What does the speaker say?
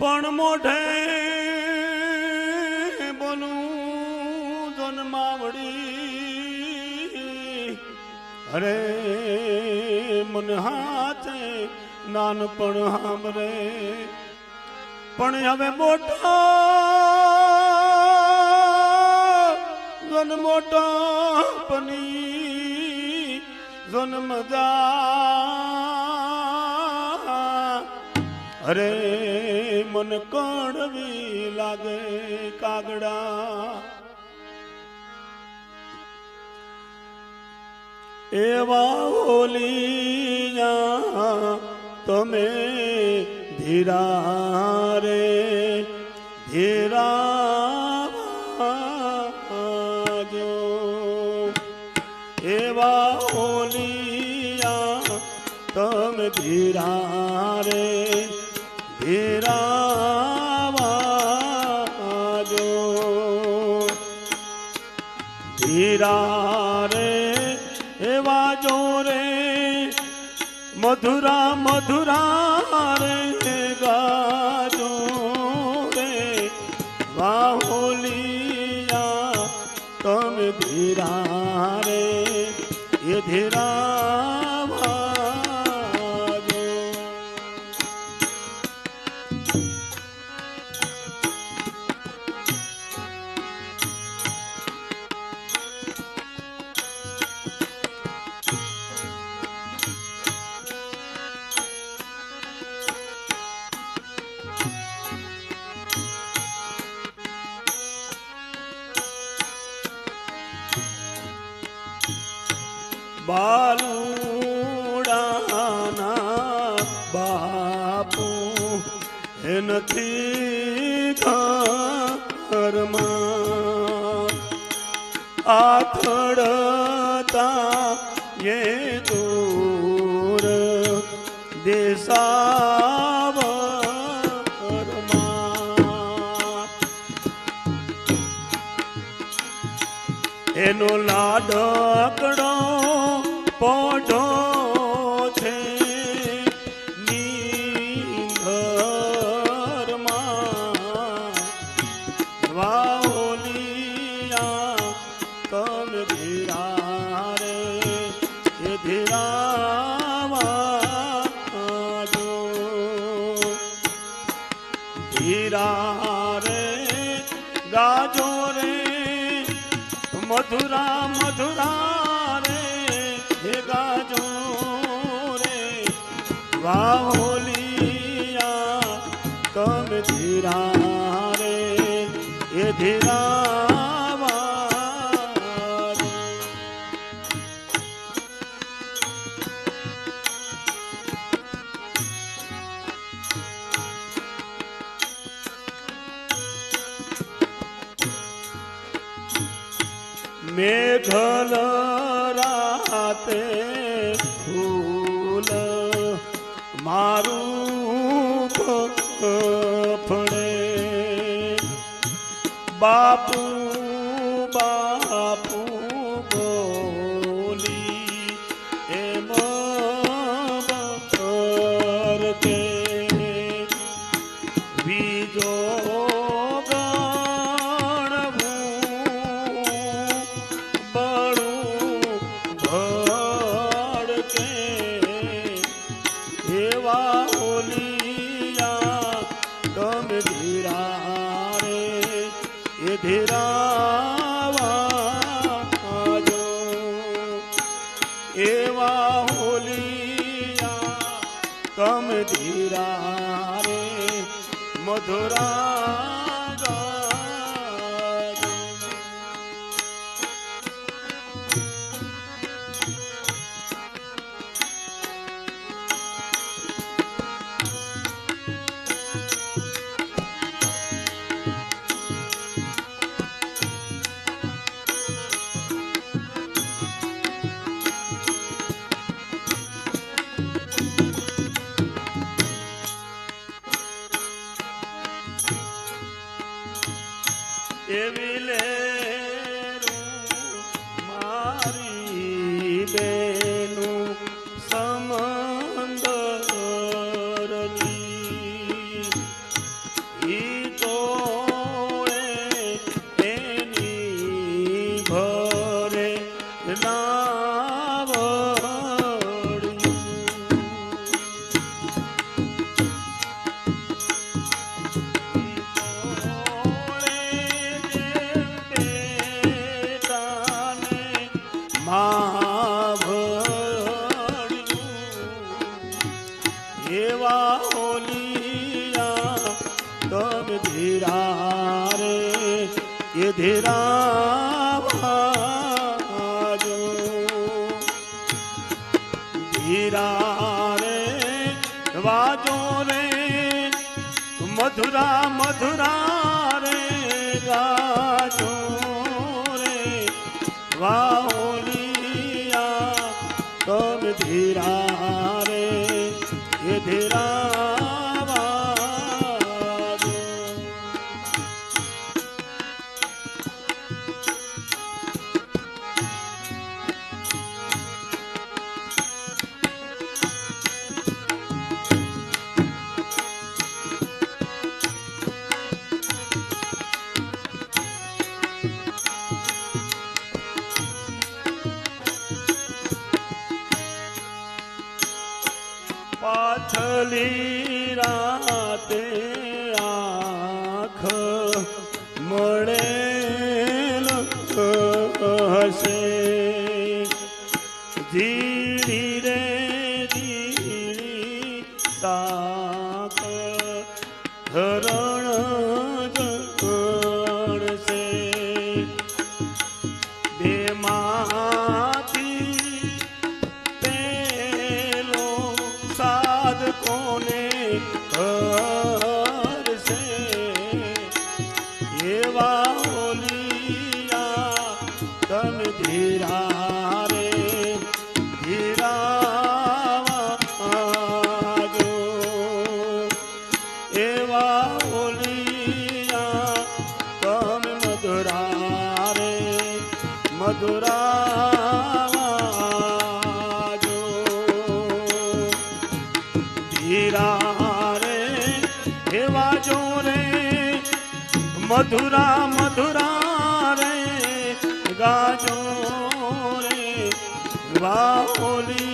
પણ મોઢે બોલું જન્માવડી અરે મને હાથે નાનપણ હામરે પણ હવે મોટો જન મોટો પની, જન્મ જા અરે મન કણવી લાગે કાગડા. એવા ઓલિયા તમે ધીરા રે, ધીરા એવા ઓલિયા તમે ધીરા રે મધુરા મધુરા રે ગાજો રે બાહોલિયા તમે ધીરા રે એ ધીરા વાજો. બાલુડાના બાપુ એ નથી ઘરમાં આથડતા એ દૂર દેશાવરમાં એનો લાડકડો ધીરા રે, ગાજો રે, મધુરા મધુરા રે, હે ગાજો રે, વાહોલિયા તમે ધીરા રે એ ધીરા મેઘલ રાતે ફૂલ મારું ફળે બાપુ બાપુ બોલી એમ કે બીજો મધુરા એવી એ ધીરા ધીરા રે વાજો રે મધુરા મધુરા રે ગાજો રે વાહોલિયા તમે ધીરા રે, એ ધીરા પાછલી રાતે આખ મળે હશે ધીરી રે ધીરી સાક હરણ મધુરા મધુરા રે ગાજો રે વાહોલી